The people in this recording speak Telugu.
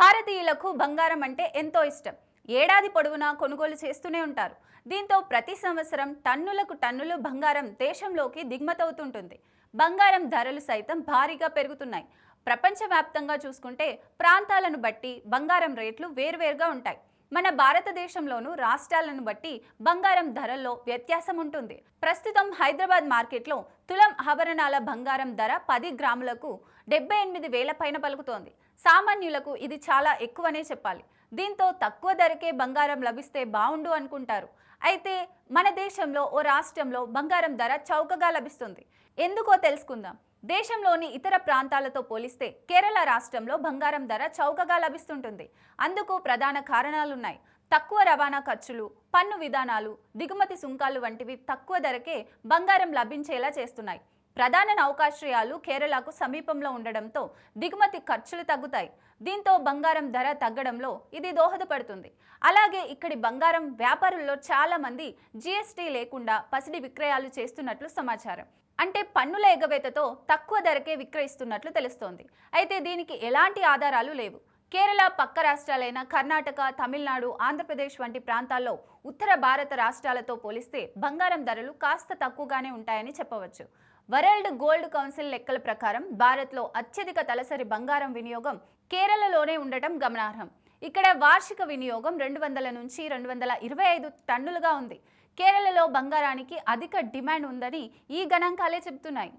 భారతీయులకు బంగారం అంటే ఎంతో ఇష్టం. ఏడాది పొడవునా కొనుగోలు చేస్తూనే ఉంటారు. దీంతో ప్రతి సంవత్సరం టన్నులకు టన్నులు బంగారం దేశంలోకి దిగుమతవుతుంటుంది. బంగారం ధరలు సైతం భారీగా పెరుగుతున్నాయి. ప్రపంచవ్యాప్తంగా చూసుకుంటే ప్రాంతాలను బట్టి బంగారం రేట్లు వేర్వేరుగా ఉంటాయి. మన భారతదేశంలోనూ రాష్ట్రాలను బట్టి బంగారం ధరల్లో వ్యత్యాసం ఉంటుంది. ప్రస్తుతం హైదరాబాద్ మార్కెట్లో తులం ఆభరణాల బంగారం ధర పది గ్రాములకు డెబ్బై ఎనిమిది వేల పైన పలుకుతోంది. సామాన్యులకు ఇది చాలా ఎక్కువనే చెప్పాలి. దీంతో తక్కువ ధరకే బంగారం లభిస్తే బాగుండు అనుకుంటారు. అయితే మన దేశంలో ఓ రాష్ట్రంలో బంగారం ధర చౌకగా లభిస్తుంది. ఎందుకో తెలుసుకుందాం. దేశంలోని ఇతర ప్రాంతాలతో పోలిస్తే కేరళ రాష్ట్రంలో బంగారం ధర చౌకగా లభిస్తుంటుంది. అందుకు ప్రధాన కారణాలున్నాయి. తక్కువ రవాణా ఖర్చులు పన్ను విధానాలు దిగుమతి సుంకాలు వంటివి తక్కువ ధరకే బంగారం లభించేలా చేస్తున్నాయి. ప్రధాన నౌకాశ్రయాలు కేరళకు సమీపంలో ఉండడంతో దిగుమతి ఖర్చులు తగ్గుతాయి. దీంతో బంగారం ధర తగ్గడంలో ఇది దోహదపడుతుంది. అలాగే ఇక్కడి బంగారం వ్యాపారుల్లో చాలా మంది జీఎస్టీ లేకుండా పసిడి విక్రయాలు చేస్తున్నట్లు సమాచారం. అంటే పన్నుల ఎగవేతతో తక్కువ ధరకే విక్రయిస్తున్నట్లు తెలుస్తోంది. అయితే దీనికి ఎలాంటి ఆధారాలు లేవు. కేరళ పక్క రాష్ట్రాలైన కర్ణాటక తమిళనాడు ఆంధ్రప్రదేశ్ వంటి ప్రాంతాల్లో ఉత్తర భారత రాష్ట్రాలతో పోలిస్తే బంగారం ధరలు కాస్త తక్కువగానే ఉంటాయని చెప్పవచ్చు. వరల్డ్ గోల్డ్ కౌన్సిల్ లెక్కల ప్రకారం భారత్లో అత్యధిక తలసరి బంగారం వినియోగం కేరళలోనే ఉండటం గమనార్హం. ఇక్కడ వార్షిక వినియోగం రెండు వందల నుంచి రెండు వందల ఇరవై ఐదు టన్నులుగా ఉంది. కేరళలో బంగారానికి అధిక డిమాండ్ ఉందని ఈ గణాంకాలే చెబుతున్నాయి.